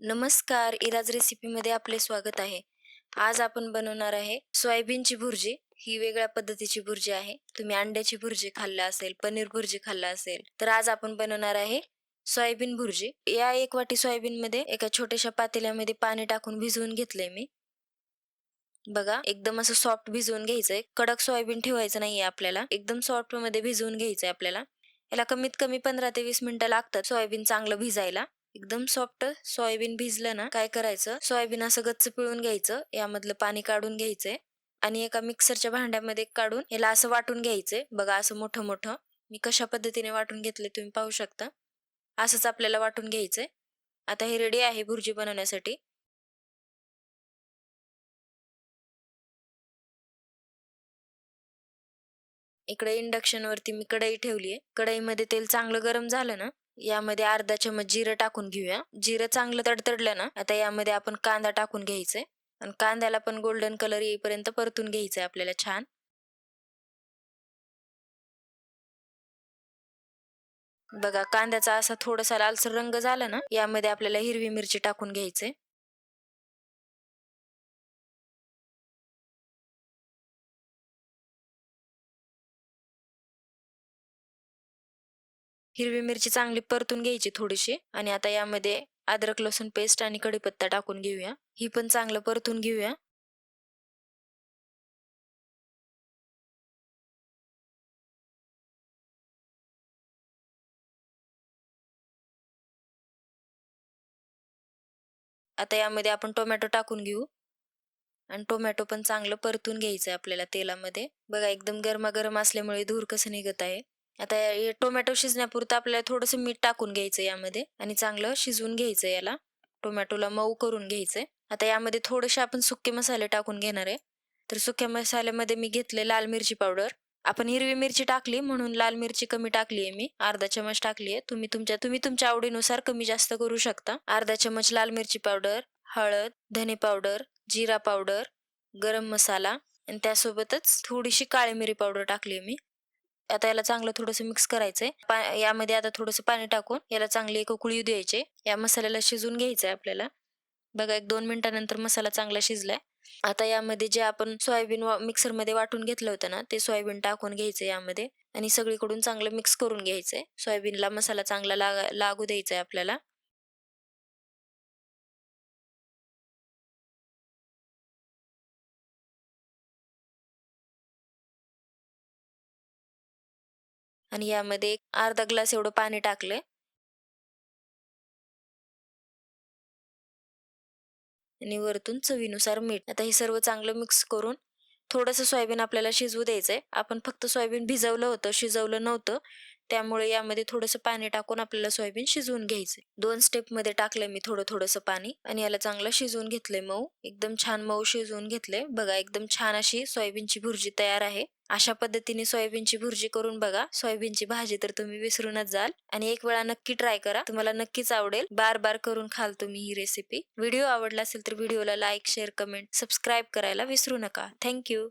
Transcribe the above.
नमस्कार इराज रेसिपीमध्ये आपले स्वागत आहे. आज आपण बनवणार आहे सोयाबीनची भुर्जी. ही वेगळ्या पद्धतीची भुर्जी आहे. तुम्ही अंड्याची भुर्जी खाल्ला असेल पनीर भुर्जी खाल्ला असेल तर आज आपण बनवणार आहे सोयाबीन भुर्जी. या एक वाटी सोयाबीन मध्ये एका छोट्याशा पातेल्यामध्ये पाणी टाकून भिजवून घेतलंय मी. बघा एकदम असं सॉफ्ट भिजवून घ्यायचंय. कडक सोयाबीन ठेवायचं नाहीये आपल्याला. एकदम सॉफ्टमध्ये भिजवून घ्यायचंय आपल्याला. याला कमीत कमी पंधरा ते वीस मिनिटं लागतात सोयाबीन चांगलं भिजायला. एकदम सॉफ्ट सोयाबीन भिजलं ना काय करायचं? सोयाबीन असं गच्च पिळून घ्यायचं यामधलं पाणी काढून घ्यायचंय आणि एका मिक्सरच्या भांड्यामध्ये काढून याला असं वाटून घ्यायचंय. बघा असं मोठं मोठं मी कशा पद्धतीने वाटून घेतले तुम्ही पाहू शकता. असंच आपल्याला वाटून घ्यायचंय. आता हे रेडी आहे भुर्जी बनवण्यासाठी. इकडे इंडक्शन वरती मी कढई ठेवलीये. कढईमध्ये तेल चांगलं गरम झालं ना यामध्ये अर्धा चमच जिरं टाकून घेऊया. जिरं चांगलं तडतडलं ना आता यामध्ये आपण कांदा टाकून घ्यायचंय. आणि कांद्याला पण गोल्डन कलर येईपर्यंत परतून घ्यायचंय आपल्याला छान. बघा कांद्याचा असा थोडासा लालसर रंग झाला ना यामध्ये आपल्याला हिरवी मिरची टाकून घ्यायचंय. हिरवी मिरची चांगली परतून घ्यायची थोडीशी आणि आता यामध्ये अद्रक लसूण पेस्ट आणि कढीपत्ता टाकून घेऊया. ही पण चांगलं परतून घेऊया. आता यामध्ये आपण टोमॅटो टाकून घेऊ. आणि टोमॅटो पण चांगलं परतून घ्यायचंय आपल्याला तेलामध्ये. बघा एकदम गरमागरम असल्यामुळे धूर कसं निघत आहे. आता टोमॅटो शिजण्यापुरतं आपल्याला थोडंसं मीठ टाकून घ्यायचं यामध्ये आणि चांगलं शिजवून घ्यायचं याला. टोमॅटोला मऊ करून घ्यायचंय आता यामध्ये थोडेसे आपण सुके मसाले टाकून घेणार आहे. तर सुक्या मसाल्यामध्ये मी घेतले लाल मिरची पावडर. आपण हिरवी मिरची टाकली म्हणून लाल मिरची कमी टाकली आहे मी. अर्धा चमच टाकली आहे. तुम्ही तुमच्या तुम्ही तुमच्या आवडीनुसार कमी जास्त करू शकता. अर्धा चमच लाल मिरची पावडर हळद धने पावडर जिरा पावडर गरम मसाला. आणि त्यासोबतच थोडीशी काळी मिरी पावडर टाकली मी. आता याला चांगलं थोडंसं मिक्स करायचंय. यामध्ये आता थोडंसं पाणी टाकून याला चांगली एक उकळी द्यायचे. या मसाल्याला शिजून घ्यायचंय आपल्याला. बघा एक दोन मिनिटानंतर मसाला चांगला शिजलाय. आता यामध्ये जे आपण सोयाबीन मिक्सरमध्ये वाटून घेतलं होतं ना ते सोयाबीन टाकून घ्यायचं यामध्ये. आणि सगळीकडून चांगलं मिक्स करून घ्यायचंय. सोयाबीनला मसाला चांगला लागू द्यायचा आहे आपल्याला. आणि यामध्ये एक अर्धा ग्लास एवढं पाणी टाकलंय. आणि वरतून चवीनुसार मीठ. आता हे सर्व चांगलं मिक्स करून थोडंसं सोयाबीन आपल्याला शिजवू द्यायचंय. आपण फक्त सोयाबीन भिजवलं होतं शिजवलं नव्हतं. त्यामुळे यामध्ये थोडंसं पाणी टाकून आपल्याला सोयाबीन शिजवून घ्यायचे दोन स्टेपमध्ये टाकलंय मी थोडं थोडंसं पाणी आणि याला चांगलं शिजवून घेतलंय मऊ. एकदम छान मऊ शिजवून घेतलंय. बघा एकदम छान अशी सोयाबीनची भुर्जी तयार आहे. अशा पद्धतीने सोयाबीनची भुर्जी करून बघा. सोयाबीनची भाजी तर तुम्ही विसरूनच जाल. आणि एक वेळा नक्की ट्राय करा. तुम्हाला नक्कीच आवडेल. बार बार करून खाल तुम्ही ही रेसिपी व्हिडिओ आवडला असेल तर व्हिडिओला लाईक शेअर कमेंट सबस्क्राईब करायला विसरू नका. थँक्यू